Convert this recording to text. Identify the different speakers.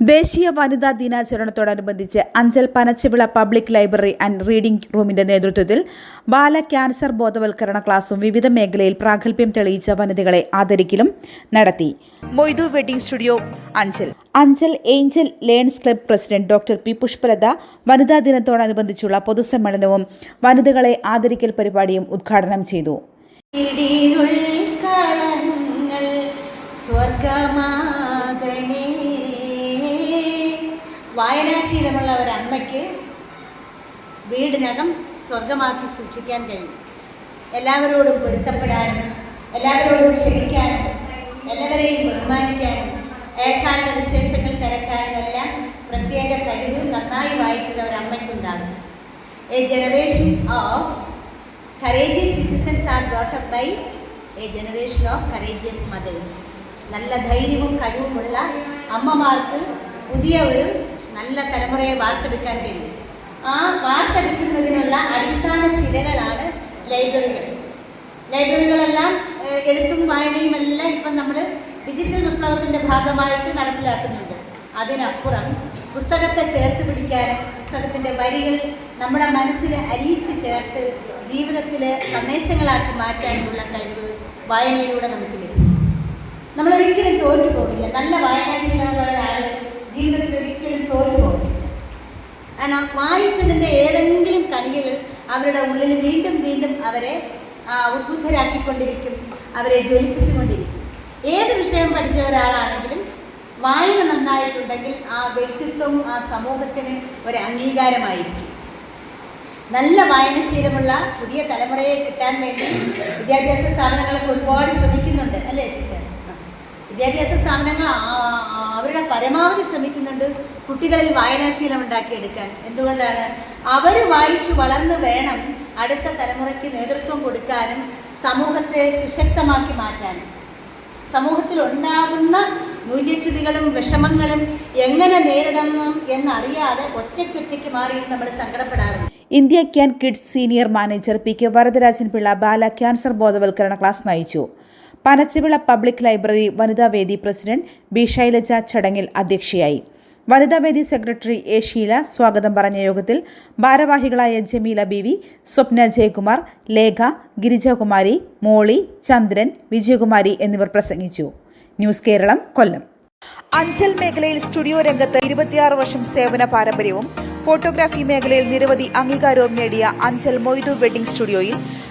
Speaker 1: ദേശീയ വനിതാ ദിനാചരണത്തോടനുബന്ധിച്ച് Anchal Panachivila public library and reading റൂമിന്റെ നേതൃത്വത്തിൽ ബാല ക്യാൻസർ ബോധവൽക്കരണ ക്ലാസും വിവിധ മേഖലയിൽ പ്രാഗൽഭ്യം തെളിയിച്ച വനിതകളെ ആദരിക്കലും നടത്തി. Moidu wedding studio Anchal. Anchal angel lions club president doctor P Pushpalatha വനിതാ ദിനത്തോടനുബന്ധിച്ചുള്ള പൊതുസമ്മേളനവും വനിതകളെ ആദരിക്കൽ പരിപാടിയും ഉദ്ഘാടനം ചെയ്തു.
Speaker 2: ഇടിയുൾക്കളങ്ങൾ വായനാശീലമുള്ള ഒരമ്മയ്ക്ക് വീടിനകം സ്വർഗമാക്കി സൂക്ഷിക്കാൻ കഴിയും എല്ലാവരോടും പൊരുത്തപ്പെടാനും എല്ലാവരോടും ക്ഷമിക്കാനും എല്ലാവരെയും ബഹുമാനിക്കാനും ഏക്കാലത്തെ വിശേഷങ്ങൾ തിരക്കാനും എല്ലാം പ്രത്യേക കഴിവ് നന്നായി വായിക്കുന്ന ഒരു അമ്മയ്ക്കുണ്ടാകും a generation of courageous citizens are brought up by a generation of courageous mothers. നല്ല ധൈര്യവും കഴിവുമുള്ള അമ്മമാർക്ക് പുതിയ ഒരു നല്ല തലമുറയെ വാർത്തെടുക്കാൻ കഴിയും. ആ വാർത്തെടുക്കുന്നതിനുള്ള അടിസ്ഥാന ശിലകളാണ് ലൈബ്രറികൾ. ലൈബ്രറികളെല്ലാം എഴുത്തും വായനയും എല്ലാം ഇപ്പം നമ്മൾ ഡിജിറ്റൽ വിപ്ലവത്തിന്റെ ഭാഗമായിട്ട് നടപ്പിലാക്കുന്നുണ്ട്. അതിനപ്പുറം പുസ്തകത്തെ ചേർത്ത് പിടിക്കാനും പുസ്തകത്തിന്റെ വരികൾ നമ്മുടെ മനസ്സിനെ അരിയിച്ച് ചേർത്ത് ജീവിതത്തിലെ സന്ദേശങ്ങളാക്കി മാറ്റാനുള്ള കഴിവ് വായനയിലൂടെ നമുക്ക് ലഭിക്കും. നമ്മളൊരിക്കലും തോറ്റു പോകില്ല. നല്ല വായനാശീലമുള്ള ഒരാൾ ജീവിതത്തിൽ ഒരിക്കലും തോറ്റു പോകില്ല കാരണം വായിച്ചതിന്റെ ഏതെങ്കിലും കണികകൾ അവരുടെ ഉള്ളിൽ വീണ്ടും വീണ്ടും അവരെ ആ, ഉദ്ബുദ്ധരാക്കിക്കൊണ്ടിരിക്കും അവരെ ജ്വലിപ്പിച്ചുകൊണ്ടിരിക്കും ഏത് വിഷയം പഠിച്ച ഒരാളാണെങ്കിലും വായന നന്നായിട്ടുണ്ടെങ്കിൽ ആ വ്യക്തിത്വം ആ സമൂഹത്തിന് ഒരു അംഗീകാരമായിരിക്കും നല്ല വായനശീലമുള്ള പുതിയ തലമുറയെ കിട്ടാൻ വേണ്ടി വിദ്യാഭ്യാസ സ്ഥാപനങ്ങളൊക്കെ ഒരുപാട് ശ്രമിക്കുന്നുണ്ട് അല്ലേ ടീച്ചർ ആ. വിദ്യാഭ്യാസ സ്ഥാപനങ്ങൾ അവരുടെ പരമാവധി ശ്രമിക്കുന്നുണ്ട് കുട്ടികളിൽ വായനാശീലം ഉണ്ടാക്കിയെടുക്കാൻ. എന്തുകൊണ്ടാണ്? അവർ വായിച്ചു വളർന്ന് വേണം അടുത്ത തലമുറയ്ക്ക് നേതൃത്വം കൊടുക്കാനും സമൂഹത്തെ സുശക്തമാക്കി മാറ്റാനും. സമൂഹത്തിൽ ഉണ്ടാകുന്ന മൂല്യച്യുതികളും വിഷമങ്ങളും എങ്ങനെ നേരിടണം എന്നറിയാതെ ഒറ്റയ്ക്കൊറ്റയ്ക്ക് മാറി നമ്മൾ സങ്കടപ്പെടാറുണ്ട്.
Speaker 1: India can kids senior manager P K Varadarajan Pillai Bala cancer ബോധവൽക്കരണ ക്ലാസ് നയിച്ചു. പനച്ചിവിള പബ്ലിക് ലൈബ്രറി വനിതാവേദി പ്രസിഡന്റ് ബി ശൈലജ ചടങ്ങിൽ അധ്യക്ഷയായി. വനിതാവേദി സെക്രട്ടറി എ ഷീല സ്വാഗതം പറഞ്ഞ യോഗത്തിൽ ഭാരവാഹികളായ ജമീല ബിവി സ്വപ്ന ജയകുമാർ ലേഖ ഗിരിജകുമാരി മോളി ചന്ദ്രൻ വിജയകുമാരി എന്നിവർ പ്രസംഗിച്ചു. ന്യൂസ് കേരളം കൊല്ലം. അഞ്ചൽ മേഖലയിൽ സ്റ്റുഡിയോ രംഗത്ത് ഇരുപത്തിയാറ് വർഷം സേവന പാരമ്പര്യവും ഫോട്ടോഗ്രാഫി മേഖലയിൽ നിരവധി അംഗീകാരവും നേടിയ അഞ്ചൽ മൊയ്തു വെഡിംഗ് സ്റ്റുഡിയോയിൽ